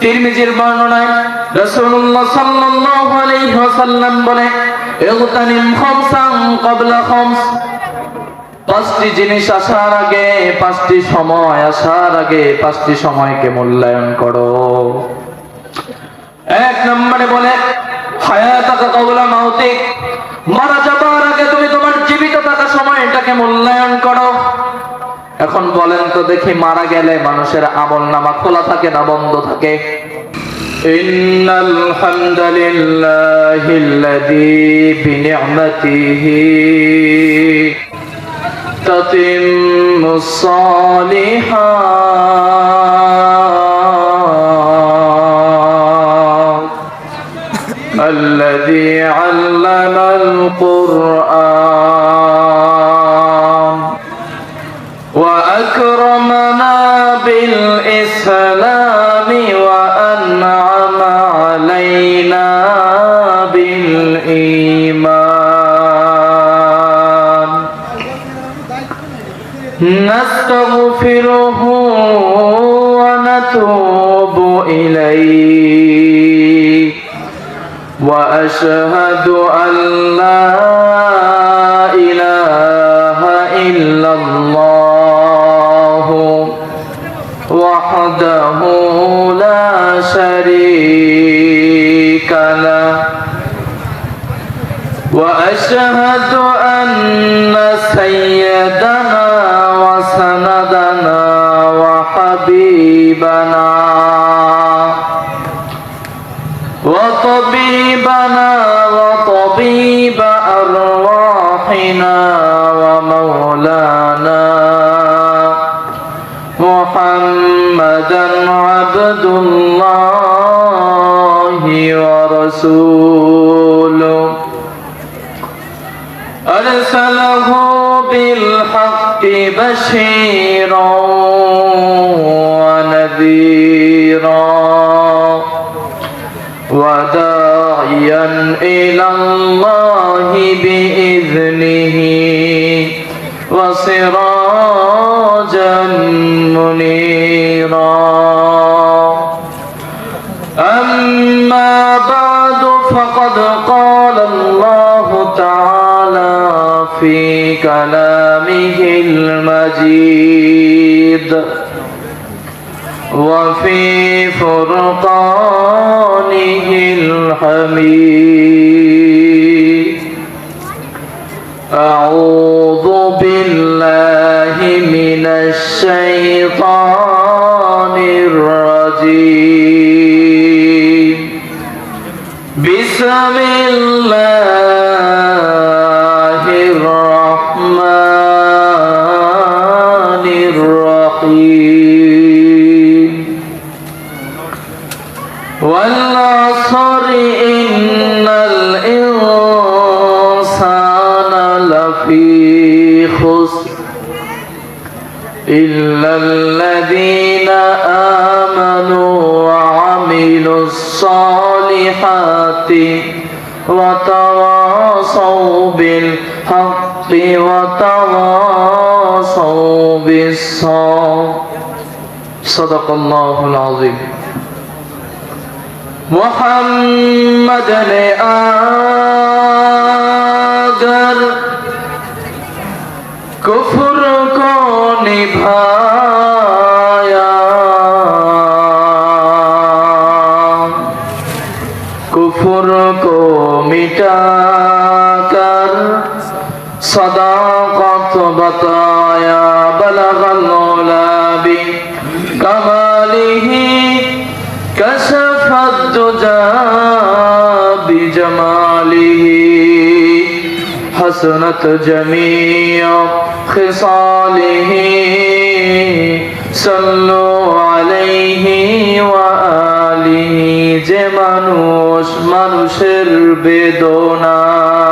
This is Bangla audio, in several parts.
তিরমিজির বর্ণনায় রাসূলুল্লাহ সাল্লাল্লাহু আলাইহি ওয়াসাল্লাম বলে, ইগতানিম খামসান ক্বাবলা খামস। পাঁচটি জিনিস আসার আগে, পাঁচটি সময় আসার আগে, পাঁচটি সময়কে মূল্যায়ন করো। এক নম্বরে বলে, হায়াতাকা কবলা মাউতিক। মারা যাবার আগে তুমি তোমার জীবিত থাকা সময়টাকে মূল্যায়ন করো। এখন বলেন তো দেখি মারা গেলে মানুষের আমল নামা খোলা থাকে না বন্ধ থাকে إن الحمد لله الذي بنعمته تتم الصالحات الذي علم القرآن بالإسلام وأنعم علينا بالإيمان. نستغفره ونتوب إليه. وأشهد أن لا إله إلا الله. وأشهد أن سيدنا وسندنا وحبيبنا وطبيبنا وطبيب أرواحنا ومولانا محمدا عبد الله ورسوله أرسله بالحق بشيرا ونذيرا وداعيا إلى الله بإذنه وسراجا منيرا. المجيد وفي فرقانه الحميد. والعصر إن الإنسان لفي خسر إلا الذين آمنوا وعملوا الصالحات وتواصوا بالحق وتواصوا بالصبر. صدق الله العظيم. محمد نے آگر کفر کو نبھایا کفر کو مٹا کر صداقت بتایا بلغ العلا بکمالہ کسر الدجى بجماله حسنت جميع خصاله صلوا عليه وآله যে মানুষ মানুষের বেদনায়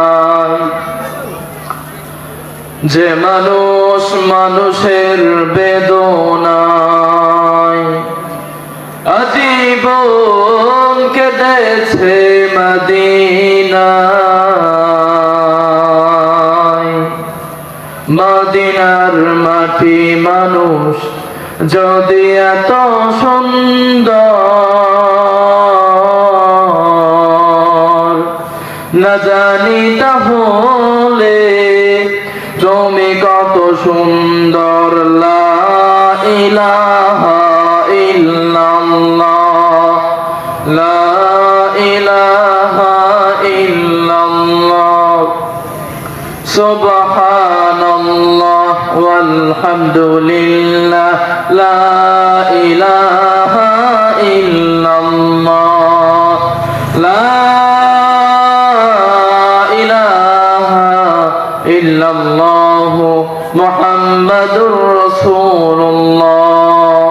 যে মানুষ মানুষের বেদনায় এসেছে মদিনার মাটি মানুষ যদি এত সুন্দর, না জানি তাহলে তুমি কত সুন্দর, লা ইলাহা ইল্লাল্লাহ, লা সুবহানাল্লাহ ওয়ালহামদুলিল্লাহ, লা ইলাহা ইল্লাল্লাহ, লা ইলাহা ইল্লাল্লাহ মুহাম্মাদুর রাসূলুল্লাহ।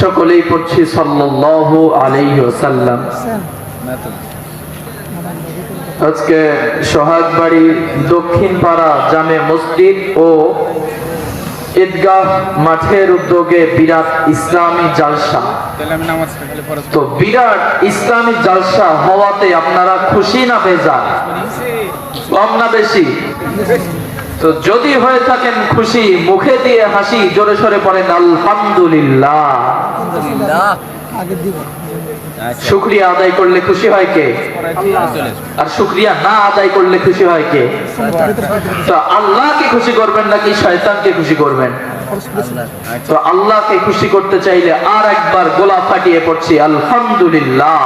সকলেই পড়ছি সাল্লাল্লাহু আলাইহি ওয়াসাল্লাম। আজকে সোহাগবাড়ি দক্ষিণ পাড়া জামে মসজিদ ও ঈদগাহ মাঠের উদ্যোগে বিরাট ইসলামী জালসা। তো বিরাট ইসলামী জালসা হওয়াতে আপনারা খুশি না বেজা কম না বেশি? তো যদি হয়ে থাকেন খুশি মুখে দিয়ে হাসি জোরে সরে পড়েন আলহামদুলিল্লাহ। শুক্রিয়া আদায় করলে খুশি হয় কে? আর শুক্রিয়া না আদায় করলে খুশি হয় কে? তো আল্লাহকে খুশি করবেন নাকি শয়তানকে খুশি করবেন? তো আল্লাহকে খুশি করতে চাইলে আর একবার গোলা ফাটিয়ে পড়ছি আলহামদুলিল্লাহ।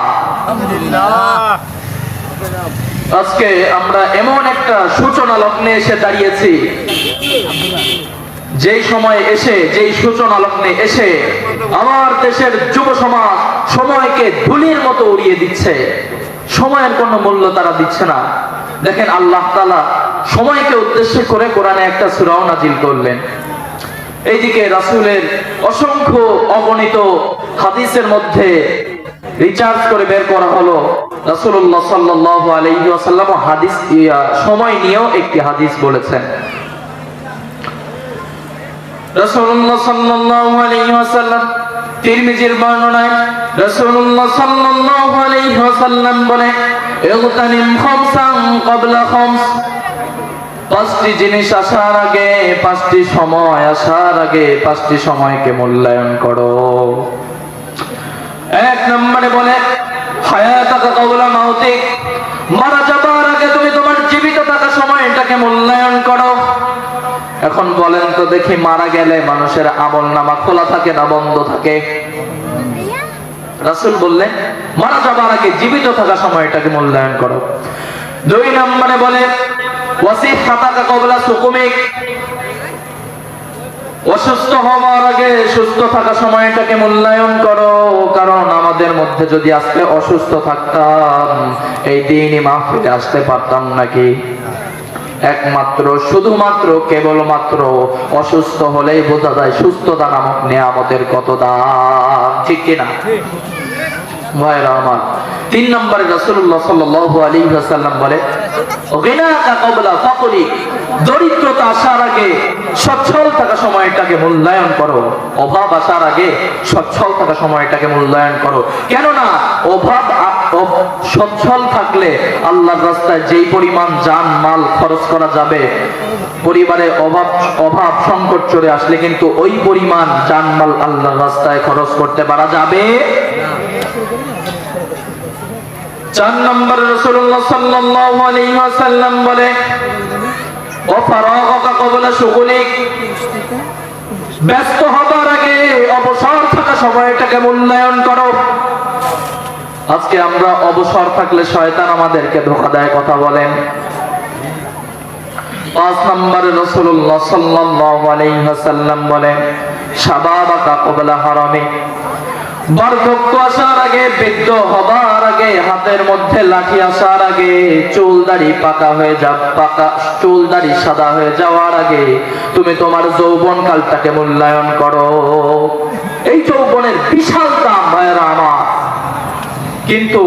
আজকে আমরা এমন একটা সূচনা লগ্নে এসে দাঁড়িয়েছি। যেই সময় এসে, যেই সূচনা লগ্নে এসে আমার দেশের যুব সমাজ সময়কে ধুলির মতো উড়িয়ে দিচ্ছে। সময়ের কোনো মূল্য তারা দিচ্ছে না। দেখেন আল্লাহ তালা সময়কে উদ্দেশ্য করে কোরআনে একটা সুরাও নাজিল করলেন। এইদিকে রাসূলের অসংখ্য অগণিত হাদিসের মধ্যে রিচার্জ করে বের করা হলো। রাসূলুল্লাহ সাল্লাল্লাহু আলাইহি হাদিস সময় নিয়েও একটি হাদিস বলেছেন। পাঁচটি জিনিস আসার আগে, পাঁচটি সময় আসার আগে, পাঁচটি সময়কে মূল্যায়ন করো। এক নম্বরে বলে মাউতিক। মারা যাবার আগে তুমি তোমার জীবিত থাকা সময়টাকে মূল্যায়ন করো এখন বলেন তো দেখি মারা গেলে মানুষের আমল নামা খোলা থাকে না, বন্ধ থাকে। রাসূল বললেন, মারা যাবার আগে জীবিত থাকা সময়টাকে মূল্যায়ন করো। দুই নম্বরে বলে অসুস্থ হওয়ার আগে সুস্থ থাকা সময়টাকে মূল্যায়ন করো, কারণ আমাদের মধ্যে যদি আজকে অসুস্থ থাকতাম, এই দিনই মাহফিলে আসতে পারতাম নাকি? একমাত্র, শুধুমাত্র, কেবলমাত্র অসুস্থ হলেই বোঝা যায় সুস্থতা নামক নিয়ামতের কত দাম। ঠিক কিনা? দরিদ্রতা আসার আগে, সচ্ছল থাকা সময়টাকে মূল্যায়ন করো। অভাব আসার আগে, সচ্ছল থাকা সময়টাকে মূল্যায়ন করো। কেননা, অভাব অ- সচ্ছল থাকলে আল্লাহর রাস্তায় যেই পরিমাণ জান, মাল খরচ করা যাবে, পরিবারে অভাব অভাব সংকট চলে আসলে কিন্তু ওই পরিমাণ জানমাল আল্লাহর রাস্তায় খরচ করতে পারা যাবে চার নম্বর রসুল্লাহ সাল্লাল্লাহু আলাইহি ওয়াসাল্লাম বলে, ও ফারাগাকা ক্বাবলা শুগুলিক ব্যস্ত হবার আগে অবসর থাকা সময়টাকে মূল্যায়ন করো। আজকে আমরা অবসর থাকলে শয়তান আমাদেরকে ধোকা দেয়, কথা বলেন। পাঁচ নম্বরে রসুল্লাহ বার্ধক্য আসার আগে, বৃদ্ধ হবার আগে, হাতের মধ্যে লাঠি আসার আগে, চুল দাড়ি পাকা হয়ে যা, পাকা চুল দাড়ি সাদা হয়ে যাওয়ার আগে, তুমি তোমার যৌবন কালটাকে মূল্যায়ন করো। এই যৌবনের বিশাল দাম, ভাইয়েরা আমার। কিন্তু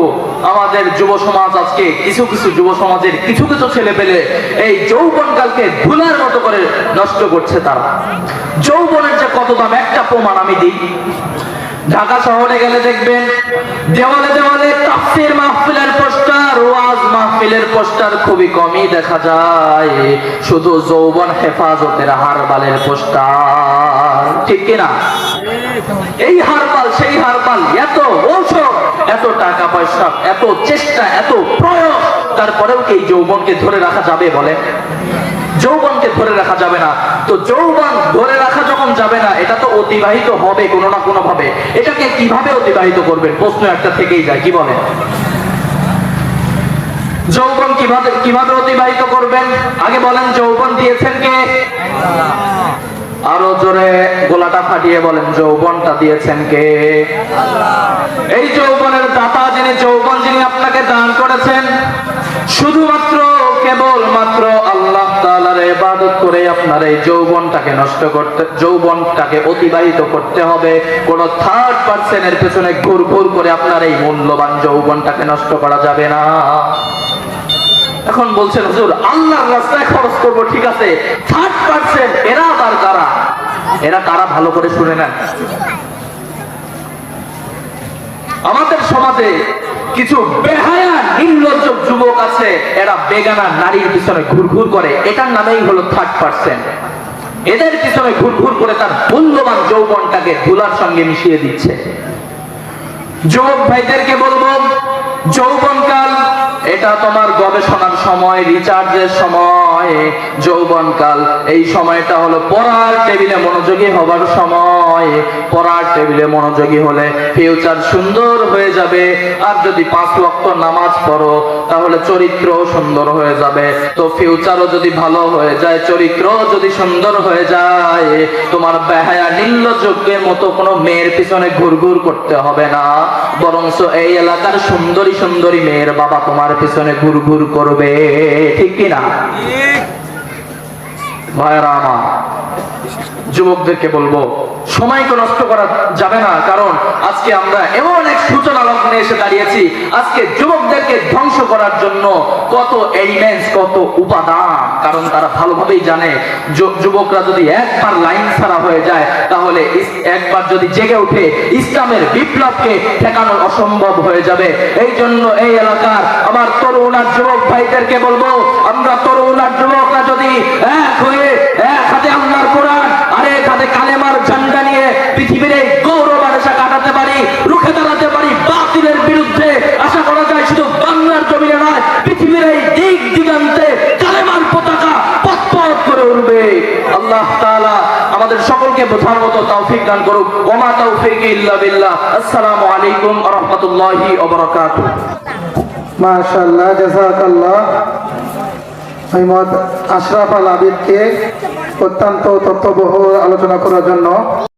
আমাদের যুব সমাজ আজকে কিছু কিছু যুব সমাজের কিছু কিছু ছেলে পেলে এই যৌবন কালকে ধুলার মতো করে নষ্ট করছে তারা। যৌবনের যে কত দাম, একটা প্রমাণ আমি দিই। ঢাকা শহরে গেলে দেখবেন, দেওয়ালে দেওয়ালে তাফসির মাহফিলের পোস্টার, ওয়াজ মাহফিলের পোস্টার খুবই কমই দেখা যায়। শুধু যৌবন হেফাজতের হারবালের পোস্টার, ঠিক কিনা? এই হারবাল, সেই হারবাল, এত ঔষধ, এত টাকা পয়সা, এত চেষ্টা, এত প্রয়োগ তারপরেও কি যৌবনকে ধরে রাখা যাবে বলে? যৌবনকে ধরে রাখা যাবে না। তো যৌবন ধরে রাখা যখন যাবে না, এটা তো অতিবাহিত হবে কোনো না কোনো ভাবে এটাকে কীভাবে অতিবাহিত করবেন? প্রশ্ন একটা থেকেই যায়, কি বলে যৌবন কীভাবে কীভাবে অতিবাহিত করবেন? আগে বলেন, যৌবন দিয়েছেন কে? আরও জোরে গোলাটা ফাটিয়ে বলেন, যৌবনটা দিয়েছেন কে? এই যৌবনের দাতা যিনি, যৌবন যিনি আপনাকে দান করেছেন, শুধুমাত্র কেবল মাত্র আল্লাহ তাআলার ইবাদত করে আপনার এই যৌবনটাকে নষ্ট করতে, যৌবনটাকে অতিবাহিত করতে হবে। কোন থার্ড পার্সনের পেছনে ঘুর ঘুর করে আপনার এই মূল্যবান যৌবনটাকে নষ্ট করা যাবে না। এখন বলছেন, হুজুর, আল্লাহর রাস্তায় খরচ করব, ঠিক আছে থার্ড পার্সেন্ট এরা আবার কারা? এরা কারা ভালো করে শুনে নেন? আমাদের সমাজে কিছু বেহায়া নির্লজ্জ যুবক আছে, এরা বেগানা নারীর পিছনে ঘুরঘুর করে, এটার নামেই হলো থার্ড পার্সেন্ট এদের পিছনে ঘুরঘুর করে তার মূল্যবান যৌবনটাকে ধুলার সঙ্গে মিশিয়ে দিচ্ছে। যুবক ভাইদেরকে বলব, যৌবনকাল এটা তোমার গবেষণার সময় রিচার্জের সময়, যৌবনকাল। এই সময়টা হলো পড়ার টেবিলে মনোযোগী হবার সময়। পড়ার টেবিলে মনোযোগী হলে ফিউচার সুন্দর হয়ে যাবে। আর যদি পাঁচ লক্ষ নামাজ পড়ো, তাহলে চরিত্র সুন্দর হয়ে যাবে। তো ফিউচারও যদি ভালো হয়ে যায় চরিত্র যদি সুন্দর হয়ে যায়, তোমার বেহায়া নির্লযোগ্যের মতো কোনো মেয়ের পিছনে ঘুরঘুর করতে হবে না। বরঞ্চ এই এলাকার সুন্দরী সুন্দরী মেয়ের বাবা তোমার পিছনে ঘুরঘুর করবে ঠিক কিনা? ভাইরা আমার। যুবকদেরকে বলব, সময়কে নষ্ট করা যাবে না, কারণ আজকে আমরা এমন এক সূচনা লগ্নে এসে দাঁড়িয়েছি। আজকে যুবকদেরকে ধ্বংস করার জন্য কত এলিমেন্টস কত উপাদান, কারণ তারা ভালোভাবেই জানে যুবকরা যদি একবার লাইন ছাড়া হয়ে যায়, তাহলে একবার যদি জেগে উঠে ইসলামের বিপ্লবকে ঠেকানো অসম্ভব হয়ে যাবে। এই জন্য এই এলাকার আমার তরুণ আর যুবক ভাইদেরকে বলব, আমরা তরুণ আর যুবকরা যদি এক হয়ে এক হাতে আল্লাহর কোরআন আর এক হাতে কালেমার ঝান্ডা নিয়ে পৃথিবীর এই গৌরব আশা কাটাতে পারি রুখে দাঁড়াতে পারি বাতিলের বিরুদ্ধে আশা করা যায় শুধু বাংলার জমিনে নয় পৃথিবীর এই দিক দিগান্তে কালেমার পতাকা পথ করে উঠবে আল্লাহ তাআলা আমাদের সকলকে বোঝার মতো তৌফিক দান করুক। ওমা তৌফিক ইল্লা বিল্লাহ। আসসালামু আলাইকুম ওয়া রাহমাতুল্লাহি ওয়া বারাকাতুহু। মাশাআল্লাহ, জাযাকাল্লাহ। মোহাম্মদ আশরাফ আল আবিদকে অত্যন্ত তত্ত্ববহ আলোচনা করার জন্য